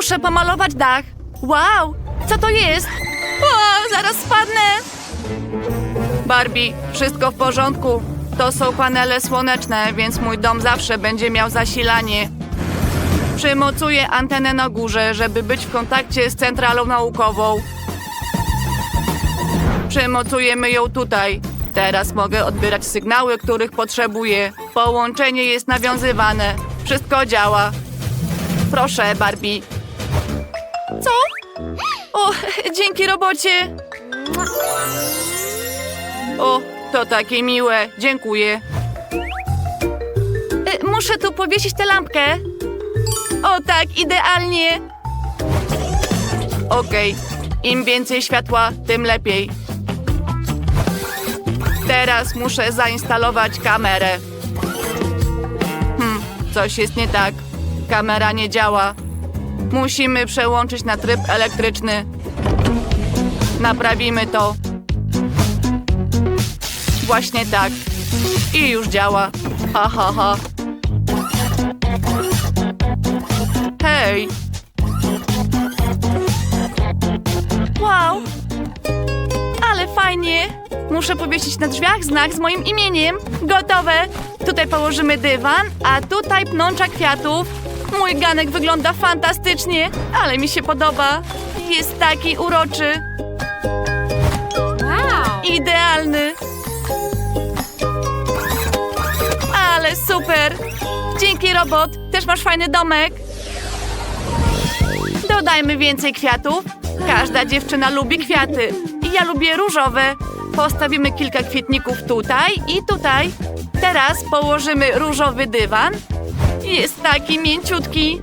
Muszę pomalować dach. Wow, co to jest? O, zaraz spadnę. Barbie, wszystko w porządku. To są panele słoneczne, więc mój dom zawsze będzie miał zasilanie. Przymocuję antenę na górze, żeby być w kontakcie z centralą naukową. Przymocujemy ją tutaj. Teraz mogę odbierać sygnały, których potrzebuję. Połączenie jest nawiązywane. Wszystko działa. Proszę, Barbie. O, dzięki robocie. O, to takie miłe. Dziękuję. Y, Muszę tu powiesić tę lampkę. O tak, idealnie. Okej, im więcej światła, tym lepiej. Teraz muszę zainstalować kamerę. Hmm, coś jest nie tak. Kamera nie działa. Musimy przełączyć na tryb elektryczny. Naprawimy to. Właśnie tak. I już działa. Ha, ha, ha. Hej! Wow! Ale fajnie! Muszę powiesić na drzwiach znak z moim imieniem. Gotowe! Tutaj położymy dywan, a tutaj pnącza kwiatów. Mój ganek wygląda fantastycznie, ale mi się podoba. Jest taki uroczy. Wow! Idealny. Ale super! Dzięki, robot. Też masz fajny domek. Dodajmy więcej kwiatów. Każda dziewczyna lubi kwiaty. I ja lubię różowe. Postawimy kilka kwietników tutaj i tutaj. Teraz położymy różowy dywan. Jest taki mięciutki.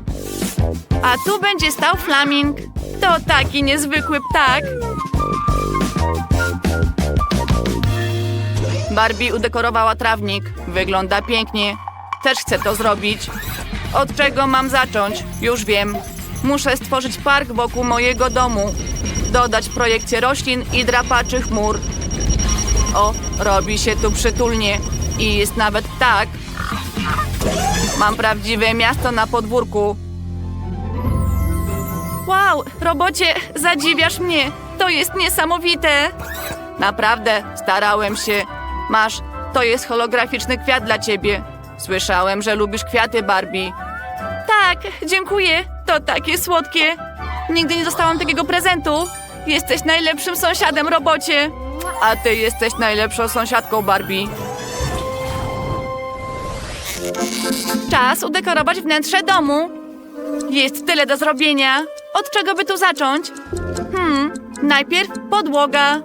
A tu będzie stał flaming. To taki niezwykły ptak. Barbie udekorowała trawnik. Wygląda pięknie. Też chcę to zrobić. Od czego mam zacząć? Już wiem. Muszę stworzyć park wokół mojego domu. Dodać projekcję roślin i drapaczy chmur. O, robi się tu przytulnie. I jest nawet tak. Mam prawdziwe miasto na podwórku. Wow, robocie, zadziwiasz mnie. To jest niesamowite. Naprawdę, starałem się. Masz, to jest holograficzny kwiat dla ciebie. Słyszałem, że lubisz kwiaty, Barbie. Tak, dziękuję. To takie słodkie. Nigdy nie dostałam takiego prezentu. Jesteś najlepszym sąsiadem, robocie. A ty jesteś najlepszą sąsiadką, Barbie. Czas udekorować wnętrze domu. Jest tyle do zrobienia. Od czego by tu zacząć? Hmm, najpierw podłoga.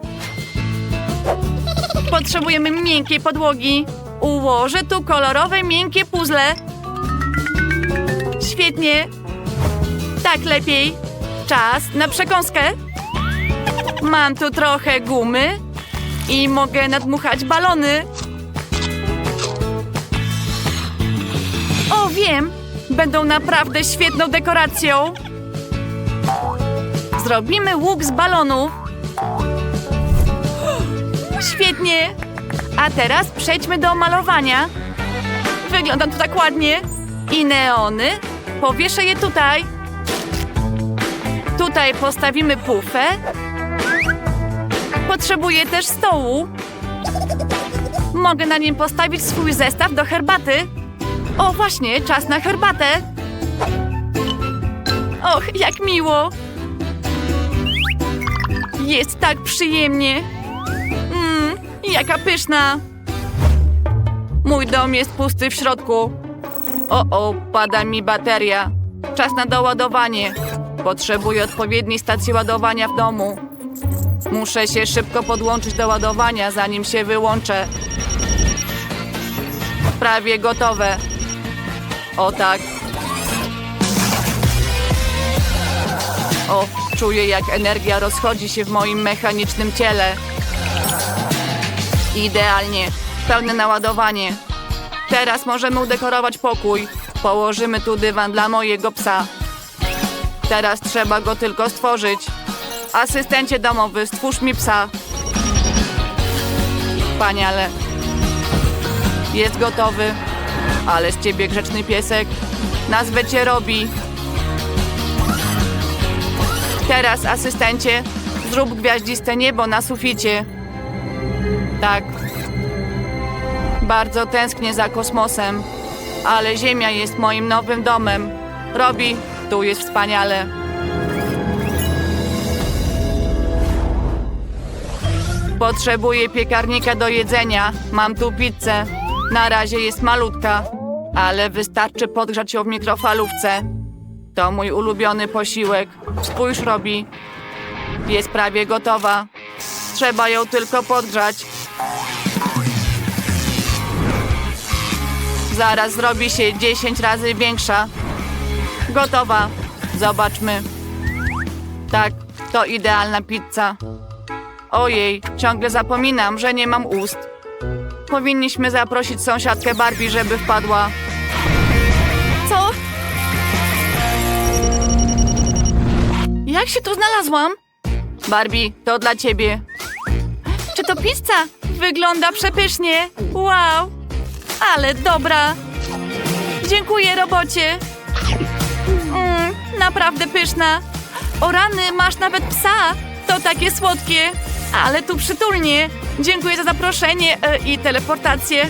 Potrzebujemy miękkiej podłogi. Ułożę tu kolorowe, miękkie puzzle. Świetnie. Tak lepiej. Czas na przekąskę. Mam tu trochę gumy i mogę nadmuchać balony. Wiem. Będą naprawdę świetną dekoracją. Zrobimy łuk z balonów. Świetnie. A teraz przejdźmy do malowania. Wygląda to tak ładnie. I neony. Powieszę je tutaj. Tutaj postawimy pufę. Potrzebuję też stołu. Mogę na nim postawić swój zestaw do herbaty. O, właśnie, czas na herbatę. Och, jak miło. Jest tak przyjemnie. Mmm, jaka pyszna. Mój dom jest pusty w środku. O, o, pada mi bateria. Czas na doładowanie. Potrzebuję odpowiedniej stacji ładowania w domu. Muszę się szybko podłączyć do ładowania, zanim się wyłączę. Prawie gotowe. O tak. O, czuję jak energia rozchodzi się w moim mechanicznym ciele. Idealnie. Pełne naładowanie. Teraz możemy udekorować pokój. Położymy tu dywan dla mojego psa. Teraz trzeba go tylko stworzyć. Asystencie domowy, stwórz mi psa. Wspaniale. Jest gotowy. Ale z ciebie grzeczny piesek. Nazwę cię Robi. Teraz, asystencie, zrób gwiaździste niebo na suficie. Tak. Bardzo tęsknię za kosmosem, ale Ziemia jest moim nowym domem. Robi, tu jest wspaniale. Potrzebuję piekarnika do jedzenia. Mam tu pizzę. Na razie jest malutka, ale wystarczy podgrzać ją w mikrofalówce. To mój ulubiony posiłek. Spójrz, Robi. Jest prawie gotowa. Trzeba ją tylko podgrzać. Zaraz zrobi się 10 razy większa. Gotowa. Zobaczmy. Tak, to idealna pizza. Ojej, ciągle zapominam, że nie mam ust. Powinniśmy zaprosić sąsiadkę Barbie, żeby wpadła. Co? Jak się tu znalazłam? Barbie, to dla ciebie. Czy to pizza? Wygląda przepysznie. Wow. Ale dobra. Dziękuję, robocie. Mm, naprawdę pyszna. O rany, masz nawet psa. To takie słodkie. Ale tu przytulnie. Dziękuję za zaproszenie e, i teleportację.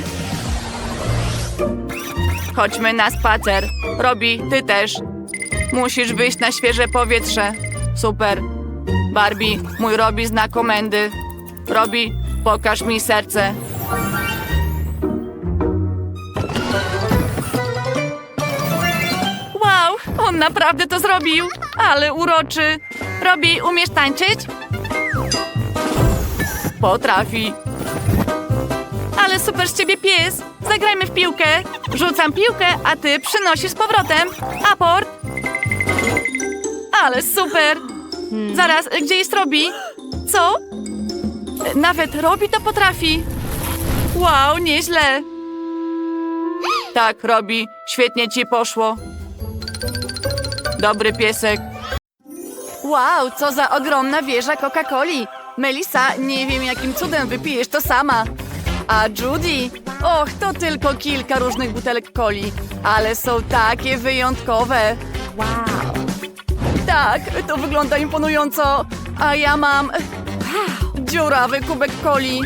Chodźmy na spacer. Robi, ty też. Musisz wyjść na świeże powietrze. Super. Barbie, mój Robi zna komendy. Robi, pokaż mi serce. Wow, on naprawdę to zrobił. Ale uroczy. Robi, umiesz tańczyć? Potrafi. Ale super z ciebie pies. Zagrajmy w piłkę. Rzucam piłkę, a ty przynosisz z powrotem. Aport. Ale super. Zaraz, gdzie jest Robi? Co? Nawet Robi to potrafi. Wow, nieźle. Tak, Robi, świetnie ci poszło. Dobry piesek. Wow, co za ogromna wieża Coca-Coli. Melissa, nie wiem jakim cudem wypijesz to sama. A Judy? Och, to tylko kilka różnych butelek coli, ale są takie wyjątkowe. Wow. Tak, to wygląda imponująco. A ja mam dziurawy kubek coli.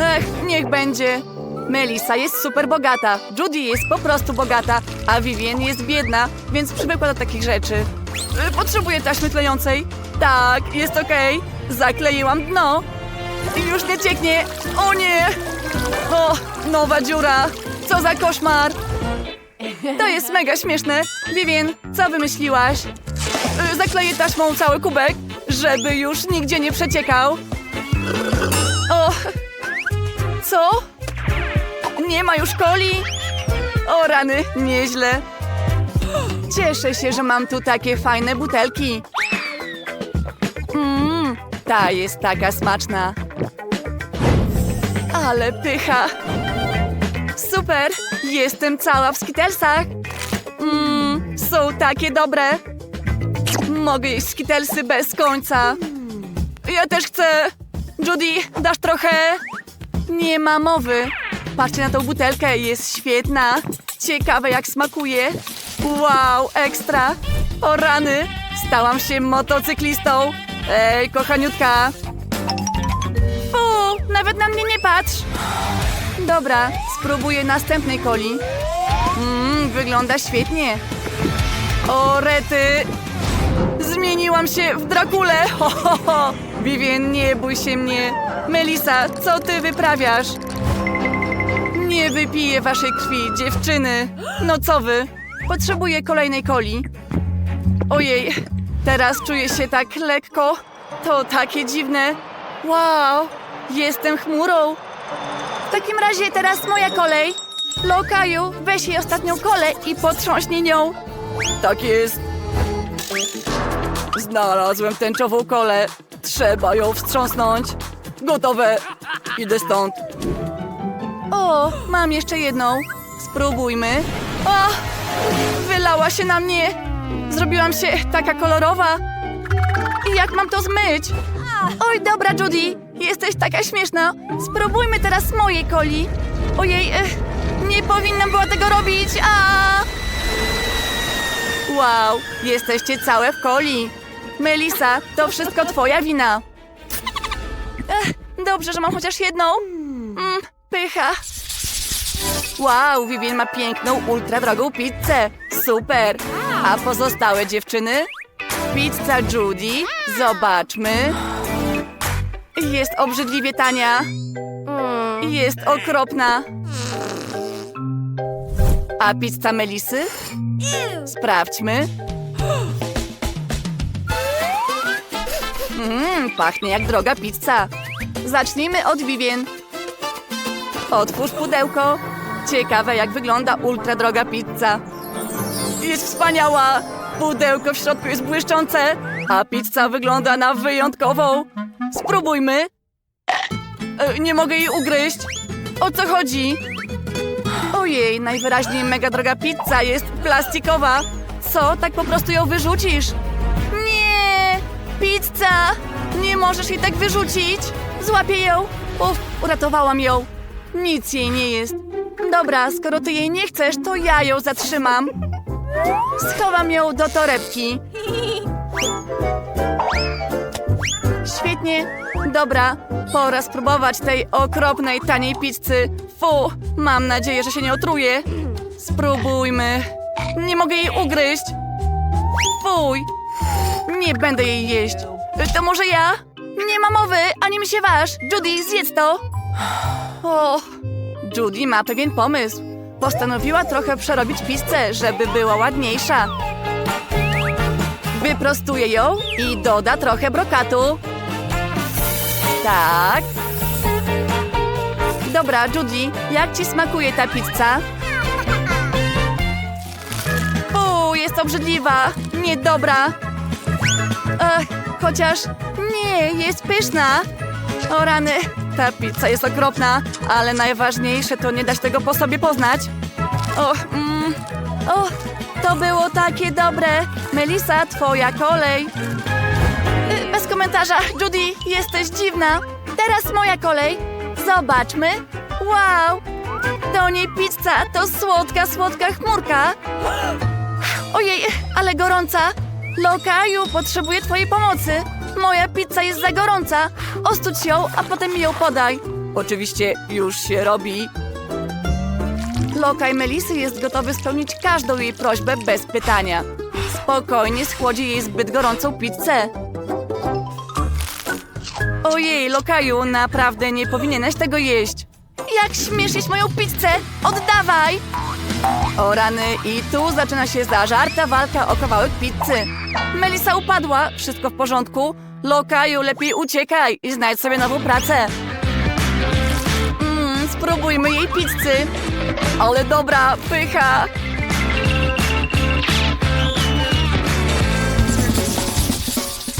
Ech, niech będzie. Melissa jest super bogata, Judy jest po prostu bogata, a Vivien jest biedna, więc przywykła do takich rzeczy. Y, Potrzebuję taśmy klejącej. Tak, jest okej. Zakleiłam dno. Już nie cieknie. O nie! O, nowa dziura. Co za koszmar. To jest mega śmieszne. Vivien, co wymyśliłaś? Y, Zakleję taśmą cały kubek, żeby już nigdzie nie przeciekał. O, co? Nie ma już coli? O rany, nieźle. Cieszę się, że mam tu takie fajne butelki. Ta jest taka smaczna. Ale pycha. Super, jestem cała w skitelsach. Mmm, są takie dobre. Mogę jeść skitelsy bez końca. Ja też chcę. Judy, dasz trochę? Nie ma mowy. Patrzcie na tą butelkę, jest świetna. Ciekawe jak smakuje. Wow, ekstra. O rany, stałam się motocyklistą. Ej, kochaniutka. Fu, nawet na mnie nie patrz. Dobra, spróbuję następnej coli. Mmm, wygląda świetnie. O, rety. Zmieniłam się w Drakulę. Ho, ho, ho. Vivien, nie bój się mnie. Melisa, co ty wyprawiasz? Nie wypiję waszej krwi, dziewczyny. No co wy? Potrzebuję kolejnej coli. Ojej, teraz czuję się tak lekko. To takie dziwne. Wow, jestem chmurą. W takim razie teraz moja kolej. Lokaju, weź jej ostatnią kolę i potrząśnij nią. Tak jest. Znalazłem tęczową kolę. Trzeba ją wstrząsnąć. Gotowe. Idę stąd. O, mam jeszcze jedną. Spróbujmy. O, wylała się na mnie. Zrobiłam się taka kolorowa. I jak mam to zmyć? Oj, dobra, Judy. Jesteś taka śmieszna. Spróbujmy teraz mojej coli. Ojej, eh, nie powinnam była tego robić. A! Wow, jesteście całe w coli. Melisa, to wszystko twoja wina. Ech, dobrze, że mam chociaż jedną. Mm, pycha. Wow, Vivien ma piękną, ultra drogą pizzę. Super. A pozostałe dziewczyny? Pizza Judy. Zobaczmy. Jest obrzydliwie tania. Jest okropna. A pizza Melisy? Sprawdźmy. Mmm, pachnie jak droga pizza. Zacznijmy od Vivien. Otwórz pudełko. Ciekawe, jak wygląda ultra droga pizza. Jest wspaniała. Pudełko w środku jest błyszczące, a pizza wygląda na wyjątkową. Spróbujmy. E, nie mogę jej ugryźć. O co chodzi? Ojej, najwyraźniej mega droga pizza jest plastikowa. Co, tak po prostu ją wyrzucisz? Nie! Pizza! Nie możesz jej tak wyrzucić! Złapię ją! Uf, uratowałam ją. Nic jej nie jest. Dobra, skoro ty jej nie chcesz, to ja ją zatrzymam. Schowam ją do torebki. Świetnie. Dobra, pora spróbować tej okropnej, taniej pizzy. Fu, mam nadzieję, że się nie otruje. Spróbujmy. Nie mogę jej ugryźć. Fuj. Nie będę jej jeść. To może ja? Nie ma mowy, ani mi się waż. Judy, zjedz to. O, Judy ma pewien pomysł. Postanowiła trochę przerobić pizzę, żeby była ładniejsza. Wyprostuje ją i doda trochę brokatu. Tak. Dobra, Judy, jak ci smakuje ta pizza? Uuu, jest obrzydliwa. Niedobra. Ech, chociaż nie, jest pyszna. O rany, ta pizza jest okropna, ale najważniejsze to nie dać tego po sobie poznać. O, mm, o, to było takie dobre. Melisa, twoja kolej. Y, Bez komentarza, Judy, jesteś dziwna. Teraz moja kolej. Zobaczmy. Wow, to nie pizza, to słodka, słodka chmurka. Ojej, ale gorąca. Lokaju, potrzebuję twojej pomocy. Moja pizza jest za gorąca. Ostuć ją, a potem mi ją podaj. Oczywiście już się robi. Lokaj Melisy jest gotowy spełnić każdą jej prośbę bez pytania. Spokojnie schłodzi jej zbyt gorącą pizzę. Ojej, Lokaju, naprawdę nie powinieneś tego jeść. Jak śmiesz jeść moją pizzę? Oddawaj! O rany, i tu zaczyna się zażarta walka o kawałek pizzy. Melisa upadła, wszystko w porządku. Lokaju, lepiej uciekaj i znajdź sobie nową pracę. Mmm, spróbujmy jej pizzy. Ale dobra, pycha.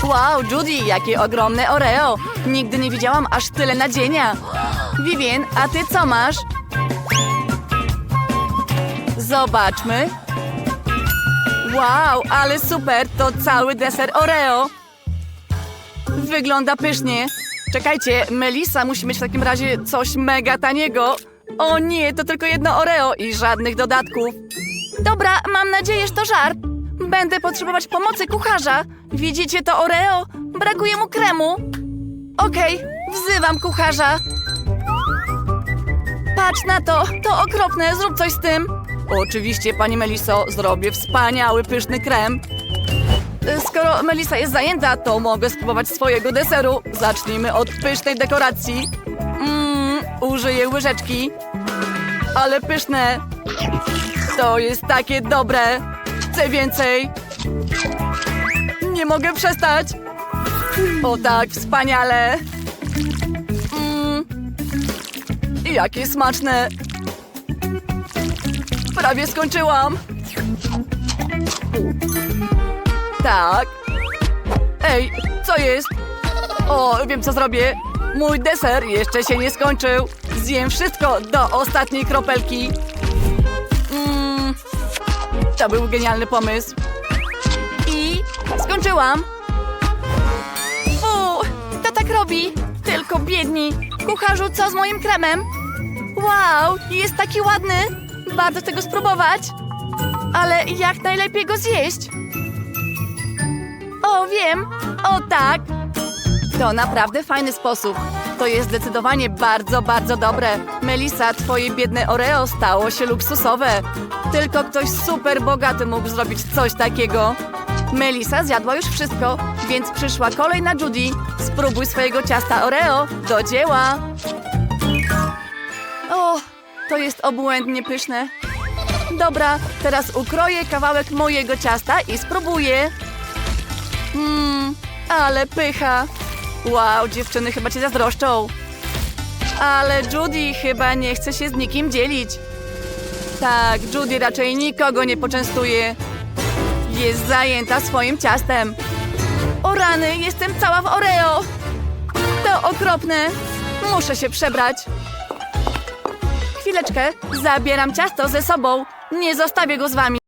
Wow, Judy, jakie ogromne Oreo. Nigdy nie widziałam aż tyle nadzienia. Vivien, a ty co masz? Zobaczmy. Wow, ale super, to cały deser Oreo. Wygląda pysznie. Czekajcie, Melisa musi mieć w takim razie coś mega taniego. O nie, to tylko jedno Oreo i żadnych dodatków. Dobra, mam nadzieję, że to żart. Będę potrzebować pomocy kucharza. Widzicie to Oreo? Brakuje mu kremu. Okej, wzywam kucharza. Patrz na to, to okropne, zrób coś z tym. Oczywiście, pani Meliso, zrobię wspaniały, pyszny krem. Skoro Melisa jest zajęta, to mogę spróbować swojego deseru. Zacznijmy od pysznej dekoracji. Mmm, użyję łyżeczki. Ale pyszne. To jest takie dobre. Chcę więcej. Nie mogę przestać. O tak, wspaniale. Mmm, jakie smaczne. Prawie skończyłam. Tak. Ej, co jest? O, wiem co zrobię. Mój deser jeszcze się nie skończył. Zjem wszystko do ostatniej kropelki. Mm, to był genialny pomysł. I skończyłam. Fu, kto tak robi? Tylko biedni. Kucharzu, co z moim kremem? Wow, jest taki ładny. Bardzo chcę go spróbować. Ale jak najlepiej go zjeść? O, wiem. O tak. To naprawdę fajny sposób. To jest zdecydowanie bardzo, bardzo dobre. Melisa, twoje biedne Oreo stało się luksusowe. Tylko ktoś super bogaty mógł zrobić coś takiego. Melisa zjadła już wszystko, więc przyszła kolej na Judy. Spróbuj swojego ciasta Oreo. Do dzieła! O, to jest obłędnie pyszne. Dobra, teraz ukroję kawałek mojego ciasta i spróbuję. Mmm, ale pycha. Wow, dziewczyny chyba cię zazdroszczą. Ale Judy chyba nie chce się z nikim dzielić. Tak, Judy raczej nikogo nie poczęstuje. Jest zajęta swoim ciastem. O rany, jestem cała w Oreo. To okropne. Muszę się przebrać. Chwileczkę, zabieram ciasto ze sobą. Nie zostawię go z wami.